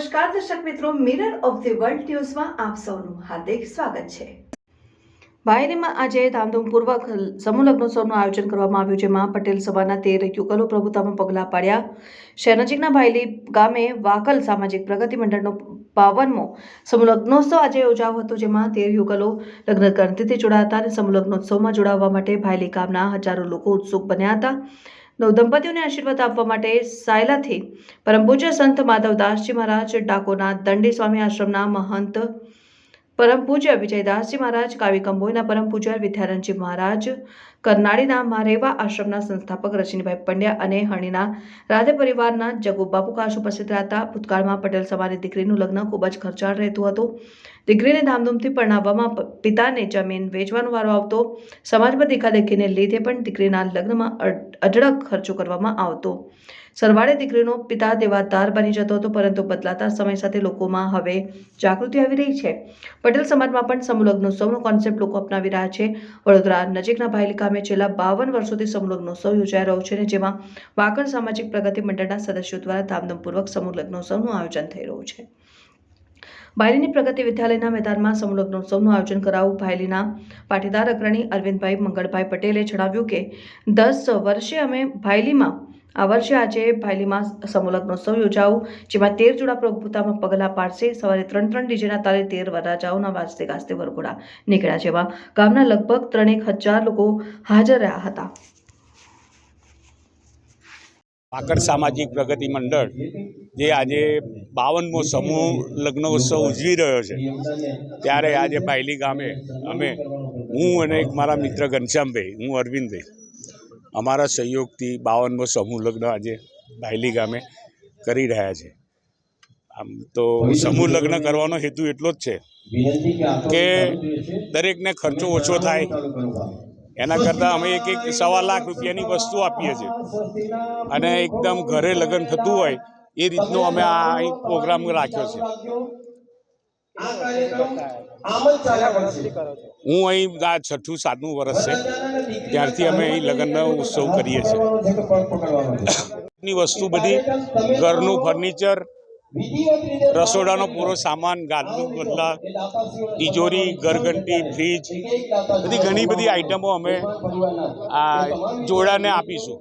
નમસ્કાર, દર્શક મિત્રો મિરર ઓફ ધી વર્લ્ડ ન્યૂઝમાં આપ સૌનું હાર્દિક સ્વાગત છે. બાયરીમાં આજે ધામધૂમપૂર્વક સમૂહ લગ્નોત્સવનું આયોજન કરવામાં આવ્યું, જેમાં પટેલ સભાના તેર યુગલો પ્રભુતામાં પગલાં પાડ્યા. શહેર નજીકના ભાયલી ગામે વાકલ સામાજિક પ્રગતિ મંડળનો બાવનમો સમૂહ આજે યોજાયો હતો, જેમાં તેર યુગલો લગ્ન ગણતરીથી જોડાયા હતા અને સમૂહ લગ્નોત્સવમાં જોડાવા માટે ભાયલી ગામના હજારો લોકો ઉત્સુક બન્યા હતા. નવ દંપતીઓને આશીર્વાદ આપવા માટે સાયલાથી પરમ પૂજ્ય સંત માધવદાસજી મહારાજ, ડાકોરના દંડી સ્વામી આશ્રમના મહંત પરમ પૂજ્ય વિજયદાસજી મહારાજ, કાવી કંબોઈના પરમ પૂજ્ય વિદ્યારણજી મહારાજ કરનાળીના મારેવા આશ્રમના સંસ્થાપક રજનીભાઈ પંડ્યા અને હણીના રાધે પરિવારના જગુ બાપુ કાશ ઉપસ્થિત રહેતા હતા ભૂતકાળમાં પટેલ સમાજની દીકરીનું લગ્ન ખૂબ જ ખર્ચાળ રહેતું હતું. દીકરીને ધામધૂમથી પરણાવવામાં પિતાને જમીન વેચવાનો વારો આવતો સમાજમાં દેખાદેખીને લીધે પણ દીકરીના લગ્નમાં અઢળક ખર્ચો કરવામાં આવતો. સરવાળે દીકરીનો પિતા દેવાદાર બની જતો હતો, પરંતુ બદલાતા સમય સાથે લોકોમાં હવે જાગૃતિ આવી રહી છે. પટેલ સમાજમાં પણ સમૂહ લગ્નોત્સવનો કોન્સેપ્ટ લોકો અપનાવી રહ્યા છે. વડોદરા નજીકના ભાયલી ગામે છેલ્લા બાવન વર્ષોથી સમૂહ યોજાઈ રહ્યો છે અને જેમાં વાકડ સામાજિક પ્રગતિ મંડળના સદસ્યો દ્વારા ધામધૂમપૂર્વક સમૂહ આયોજન થઈ રહ્યું છે. ભાયલીની પ્રગતિ વિદ્યાલયના મેદાનમાં સમૂહલગ્નોત્સવનું આયોજન કરાવું ભાયલીના પાટીદાર અગ્રણી અરવિંદભાઈ મંગળભાઈ પટેલે જણાવ્યું કે, દસ વર્ષે અમે બાયલીમાં આ વર્ષે આજે ભાયલીમાં સમૂહ લગ્નોત્સવ યોજાવું જેમાં તેર જોડા પ્રભુતામાં પગલાં પાડશે. સવારે ત્રણ ત્રણ ડીજેના તાલે તેર વરરાજાઓના વાજતે ગાજતે વરઘોડા નીકળ્યા, જેમાં ગામના લગભગ ત્રણેક હજાર લોકો હાજર રહ્યા હતા. વાકડ સામાજિક પ્રગતિ મંડળ, જે આજે બાવનમો સમૂહ લગ્ન ઉત્સવ ઉજવી રહ્યો છે, ત્યારે આજે પાયલી ગામે અમે, હું અને એક મારા મિત્ર ઘનશ્યામભાઈ, હું અરવિંદભાઈ અમારા સહયોગથી બાવનમો સમૂહ લગ્ન આજે ભાયલી ગામે કરી રહ્યા છે. આમ તો સમૂહ લગ્ન કરવાનો હેતુ એટલો જ છે કે દરેકને ખર્ચો ઓછો થાય. એના કરતાં અમે એક એક સવા લાખ રૂપિયાની વસ્તુ આપીએ છીએ. અને એકદમ ઘરે લગ્ન થતું હોય એ રીતનો અમે આ અહીં પ્રોગ્રામ રાખ્યો છે. હું અહીં આ છઠ્ઠું સાતમું વર્ષ છે. ત્યારથી અમે અહીં લગ્નનો ઉત્સવ કરીએ છીએ. ની વસ્તુ બધી, ઘરનું ફર્નિચર, રસોડાનો પૂરો સામાન, ગાદલું બદલા તિજોરી, ઘરઘંટી, ફ્રીજ, બધી ઘણી બધી આઈટમો અમે આ જોડાને આપીશું.